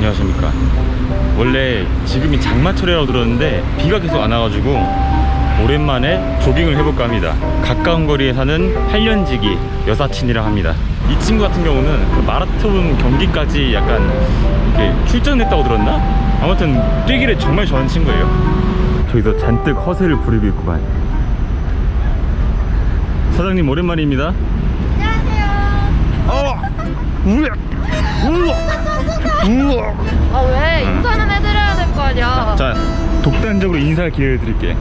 안녕하십니까 원래 지금이 장마철이라고 들었는데 비가 계속 안 와가지고 오랜만에 조깅을 해볼까 합니다 가까운 거리에 사는 8년지기 여사친이랑 합니다 이 친구 같은 경우는 그 마라톤 경기까지 약간 이렇게 출전했다고 들었나? 아무튼 뛰기를 정말 좋아하는 친구예요 저기서 잔뜩 허세를 부리고 있구만 사장님 오랜만입니다 안녕하세요. 어! 우와! 우와! 우와! 아 왜? 응. 인사는 해드려야 될 거 아니야. 자 독단적으로 인사할 기회를 드릴게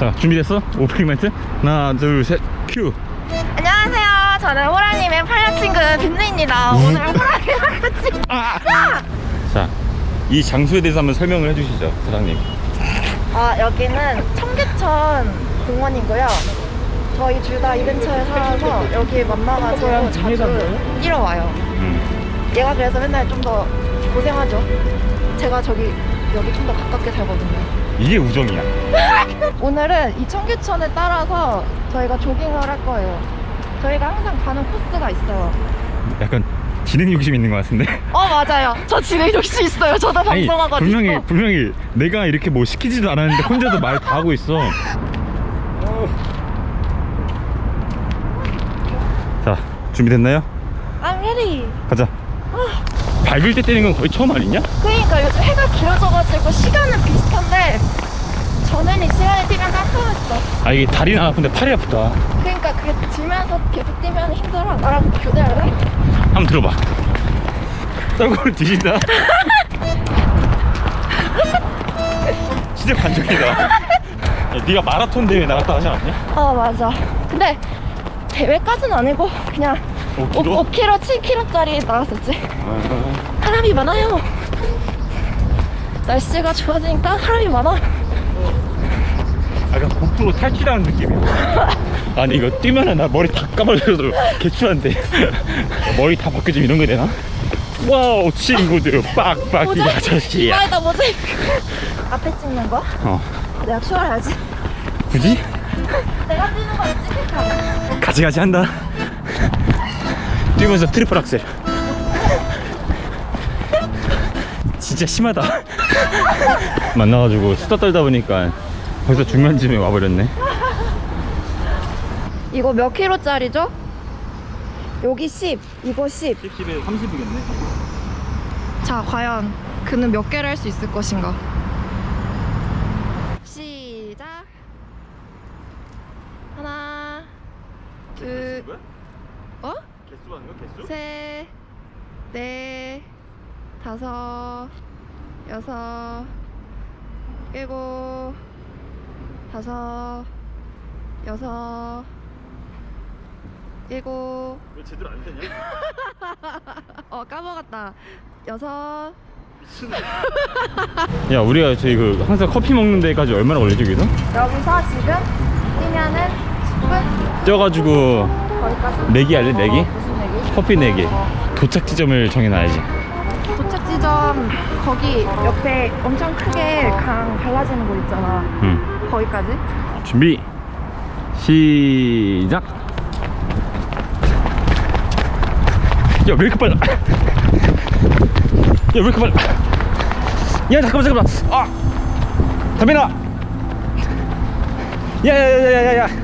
자 준비됐어? 오프닝 멘트? 하나 둘셋 큐! 안녕하세요. 저는 호랑님의 팔려 친구 빈누입니다. 오늘 호랑이랑 같이. 아! 자, 이 장소에 대해서 한번 설명을 해주시죠 사장님 아 여기는 청계천 공원이고요. 저희 둘 다 이 근처에 살아서 여기 만나가지고 자주 뛰러 와요. 음. 얘가 그래서 맨날 좀더 고생하죠. 제가 저기 여기 좀 더 가깝게 살거든요. 이게 우정이야 오늘은 이 청계천을 따라서 저희가 조깅을 할 거예요. 저희가 항상 가는 코스가 있어요. 약간 지능 욕심 있는 것 같은데 어 맞아요. 저 진행 욕심 있어요. 저도 아니 방송하거든요. 분명히 분명히 내가 이렇게 뭐 시키지도 않았는데 혼자서 말 다 하고 있어 자 준비됐나요? I'm ready. 가자 밝을 때 뛰는 건 거의 처음 아니냐? 그러니까 요즘 해가 길어져가지고 시간은 비슷한데 전에는 이 시간에 뛰면 깜깜했어. 아 이게 다리는 안 아픈데 팔이 아프다 그러니까 그게 들면서 계속 뛰면 힘들어. 나랑 교대할래? 한번 들어봐 떨고를 뒤진다 진짜 관종이다 야, 네가 마라톤 대회 나갔다 하지 않았냐? 어 맞아. 근데 대회까지는 아니고 그냥 5km? 5kg, 7kg짜리 나갔었지. 사람이 많아요. 날씨가 좋아지니까 사람이 많아. 약간 복부로 탈출하는 느낌이야 아니 이거 뛰면은 나 머리 다 감아져도 개추한데 머리 다 바뀌어지면 이런 거 되나? 와우 친구들 빡빡이. 아저씨야 이마에다 모자이크. 앞에 찍는 거? 어 내가 추월해야지. 굳이? 내가 뛰는 거 찍힐까? 가지가지 한다 뛰면서 트리플 악셀 진짜 심하다 만나가지고 수다 떨다 보니까 벌써 중간쯤에 와버렸네 이거 몇 킬로짜리죠? 여기 10, 이거 10. 10에 30이겠네 자, 과연 그는 몇 개를 할 수 있을 것인가? 시작. 하나, 둘, 어? 개수 하는 거 개수? 셋, 넷, 다섯, 여섯, 일곱, 다섯, 여섯, 일곱, 왜 제대로 안 되냐? 어 까먹었다. 여섯. 야 우리가 저희 그 항상 커피 먹는 데까지 얼마나 걸리지 여기서? 여기서 지금 뛰면은 10분 뛰어가지고 거기까지. 내기 할래 내기? 어, 무슨 내기? 커피 내기. 도착 지점을 정해놔야지. 도착 지점 거기 옆에 엄청 크게 강 갈라지는 곳 있잖아. 응. 거기까지. 준비. 시작. 야 왜 이렇게 빨라? 야 왜 이렇게 빨라? 야 잠깐만 잠깐만. 아! 담배나! 야 야 야 야 야 야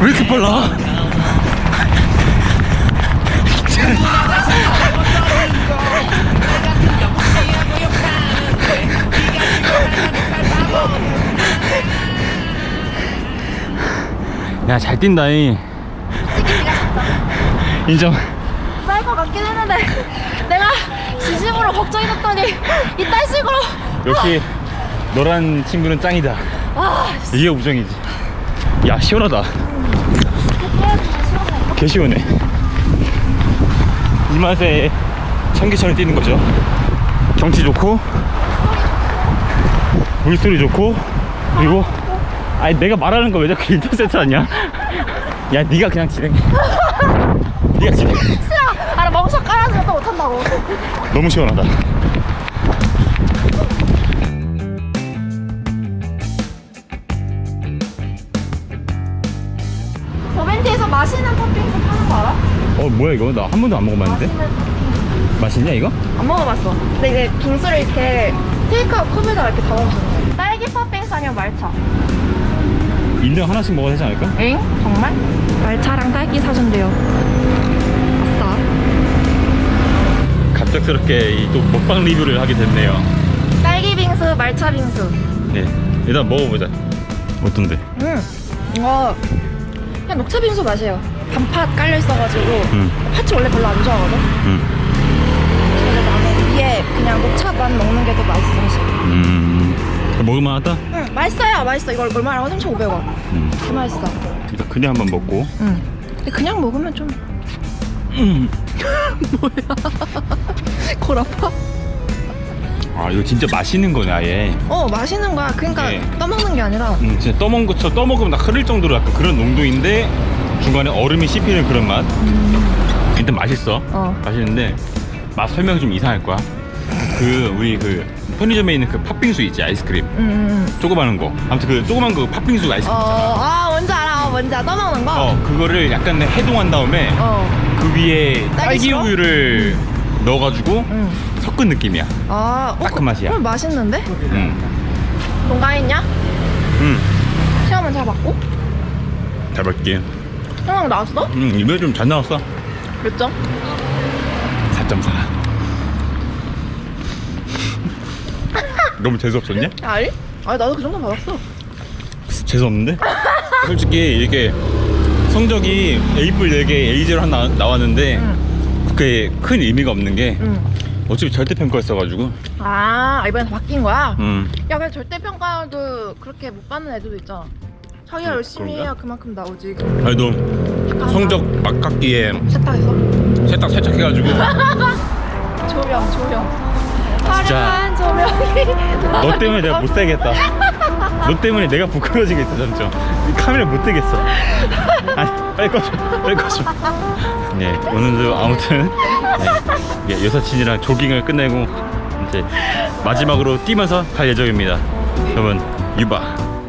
왜 이렇게 빨라? 야, 잘 뛴다잉. 인정. 쌀것 같긴 했는데 내가 진심으로 걱정했었더니 이 딴 식으로. 역시 너란 친구는 짱이다. 아, 이게 우정이지. 야, 시원하다. 개 시원해. 이 맛에 청계천을 뛰는 거죠. 경치 좋고 물소리 좋고 그리고 아니 내가 말하는 거 왜 자꾸 인터셉트 하냐 야 네가 그냥 진행해 네가 진행해 아, 나 멍석 깔아서 또 못한다고. 너무 시원하다 거 알아? 어 뭐야 이거 나 한 번도 안 먹어봤는데 맛있냐 이거? 안 먹어봤어. 근데 이게 빙수를 이렇게 테이크아웃 컵에다가 이렇게 담아주는 거야. 딸기 팥빙수 아니면 말차? 인당 하나씩 먹어야 되지 않을까? 엥? 정말? 말차랑 딸기 사준대요. 아싸. 갑작스럽게 이또 먹방 리뷰를 하게 됐네요 딸기 빙수, 말차 빙수. 네 일단 먹어보자 어떤데? 음, 이거 그냥 녹차 빙수 맛이에요. 단팥 깔려 있어가지고 응, 팥이 원래 별로 안 좋아하거든. 응, 근데 나는 위에 그냥 녹차만 먹는 게 더 맛있어. 사실. 음 먹을만하다? 응, 맛있어요. 맛있어. 이거 얼마라고? 3,500원. 음그 맛있어. 일단 그냥 한번 먹고 응. 근데 그냥 먹으면 좀 음. 골 아파? 아 이거 진짜 맛있는 거네 아예 어, 맛있는 거야. 그러니까 네. 떠먹는 게 아니라. 음, 진짜 떠먹은 것처럼 떠먹으면 다 흐를 정도로 약간 그런 농도인데 중간에 얼음이 씹히는 그런 맛 일단 맛있어 어. 맛있는데 맛 설명이 좀 이상할 거야 그 우리 그 편의점에 있는 그 팥빙수 있지 아이스크림 응, 응, 응. 조그마한 거 아무튼 그 조그만 그 팥빙수 어, 아이스크림 있잖아 아, 뭔지 알아. 어, 뭔지 알아. 떠먹는 거? 어 그거를 약간 해동한 다음에 어. 그 위에 딸기 딸기 시럽? 우유를 넣어가지고 응. 섞은 느낌이야 아, 어, 딱그 맛이야. 그럼 맛있는데? 응. 농가했냐? 응. 시험은 잘 봤고? 잘 볼게 현황 나왔어? 응 이번에 좀 잘 나왔어 몇 점? 4.4 너무 재수없었냐? 아니? 아니, 나도 그 정도 받았어. 재수없는데? 솔직히 이렇게 성적이 A뿔 4개 A제로 하나 나왔는데 응. 그게 큰 의미가 없는 게 응. 어차피 절대평가였어가지고 아, 이번에 다 바뀐 거야? 음. 야, 근데 절대평가도 그렇게 못 받는 애들도 있잖아. 자기가 그- 열심히 그런가? 해야 그만큼 나오지. 그래도 성적 막 깎기에 세탁해서? 세탁 살짝 해가지고 조명, 조명. 진짜. 화려한 조명이. 너 때문에 내가 못 살겠다. 너 때문에 내가 부끄러지겠다 점점. 이 카메라 못 되겠어. 아니 빨리 꺼줘, 빨리 꺼줘. 네 오늘도 아무튼 네, 예, 여사친이랑 조깅을 끝내고 이제 마지막으로 뛰면서 갈 예정입니다. 여러분 유바.